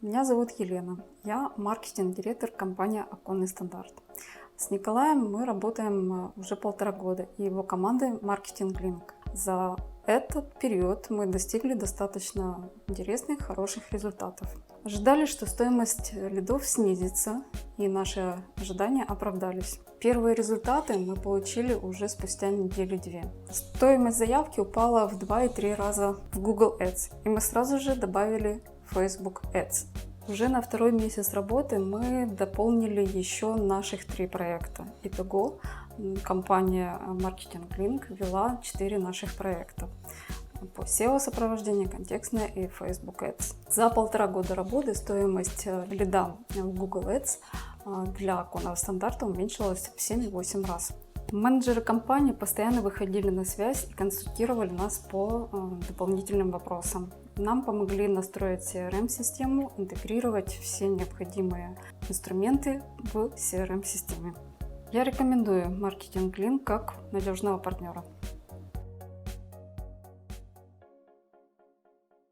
Меня зовут Елена. Я маркетинг-директор компании «Оконный стандарт». С Николаем мы работаем э, уже полтора года, и его командой «Маркетинг Линк». За этот период мы достигли достаточно интересных, хороших результатов. Ожидали, что стоимость лидов снизится, и наши ожидания оправдались. Первые результаты мы получили уже спустя недели-две. Стоимость заявки упала в 2 и 3 раза в Google Ads, и мы сразу же добавили Facebook Ads. Уже на второй месяц работы мы дополнили еще наших три проекта. Итого компания Marketing Link вела 4 наших проекта по SEO-сопровождению, контекстное и Facebook Ads. За полтора года работы стоимость э, лида в Google Ads э, для оконного стандарта уменьшилась в 7-8 раз. Менеджеры компании постоянно выходили на связь и консультировали нас по э, дополнительным вопросам. Нам помогли настроить CRM-систему, интегрировать все необходимые инструменты в CRM-системе. Я рекомендую маркетинг Link как надежного партнера.